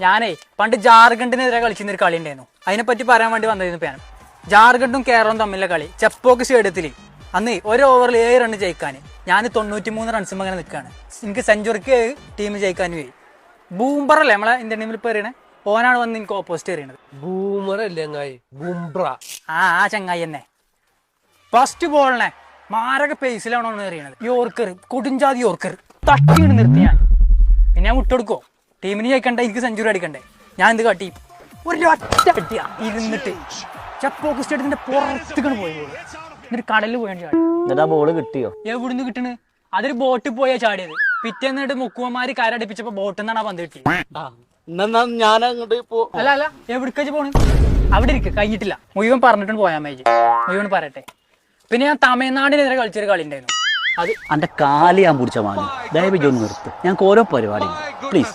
ഞാനേ പണ്ട് ജാർഖണ്ഡിനെതിരെ കളിച്ചിരുന്ന ഒരു കളി ഉണ്ടായിരുന്നു. അതിനെ പറ്റി പറയാൻ വേണ്ടി വന്നിരുന്നു ഞാൻ. ജാർഖണ്ഡും കേരളവും തമ്മിലെ കളി ചെപ്പോക്ക് സ്റ്റേഡിയത്തിൽ അന്ന് ഒരു ഓവറിൽ ഏഴ് റൺ ജയിക്കാൻ ഞാൻ തൊണ്ണൂറ്റി മൂന്ന് റൺസും അങ്ങനെ നിൽക്കുകയാണ് എനിക്ക് സെഞ്ചുറിക്ക് ടീം ജയിക്കാനും പോയി ബൂംബറല്ലേ നമ്മളെ ഇന്ത്യൻ ടീമിൽ ഇപ്പോൾ എറിയണേ ഓനാണ് വന്ന് എനിക്ക് ഓപ്പോസിറ്റ് എറിയണത് ബൂമർ അങ്ങായി ബുംബ്ര ആ ആ ചങ്ങായി തന്നെ. ഫസ്റ്റ് ബോളിനെ മാരക പേസിലാണ് അറിയണത് എറിയണത് യോർക്കർ കൊടുഞ്ചാതി യോർക്കർ തട്ടിയിട്ട് നിർത്തി ഞാൻ പിന്നെ ഞാൻ വിട്ടെടുക്കോ ടീമിന് ജയിക്കണ്ടേ? എനിക്ക് സെഞ്ചുറി അടിക്കണ്ടേ? ഞാൻ എന്ത് കാട്ടി? ഒരു ഒറ്റ അടിയാ. ഇരുന്നിട്ട്. ചപ്പോക്ക് സ്റ്റേഡിയത്തിന്റെ പുറത്തേക്കാണ് പോയി. എന്നിട്ട് കടലിൽ പോയാണ് ചാടി. എന്നിട്ട് ആ ബോൾ കിട്ടിയോ? എവിടുന്ന് കിട്ടണ്? അതൊരു ബോട്ടിൽ പോയാ ചാടിയത്. പിറ്റേന്നിട്ട് മുക്കുവന്മാര് കരടിപ്പിച്ചപ്പോ ബോട്ടിൽ നിന്നാണ് ആ പന്ത് കിട്ടി ഞാൻ അങ്ങോട്ട് അല്ല അല്ല. എവിടേക്കാച്ച് പോണ്? അവിടെ ഇരിക്കും. കഴിഞ്ഞിട്ടില്ല. മുഴുവൻ പറഞ്ഞിട്ടുണ്ട് പോയാൽ മേജ് മുഴുവൻ പറയട്ടെ. പിന്നെ ഞാൻ തമിഴ്നാടിനെതിരെ കളിച്ചൊരു കളി ഉണ്ടായിരുന്നു. അത് എന്റെ കാൽ ഞാൻ പിടിച്ച മാങ്ങി ദയവ് ഇജ്ജ് ഒന്ന് നിർത്ത്. ഞങ്ങൾക്ക് ഓരോ പരിപാടി പ്ലീസ്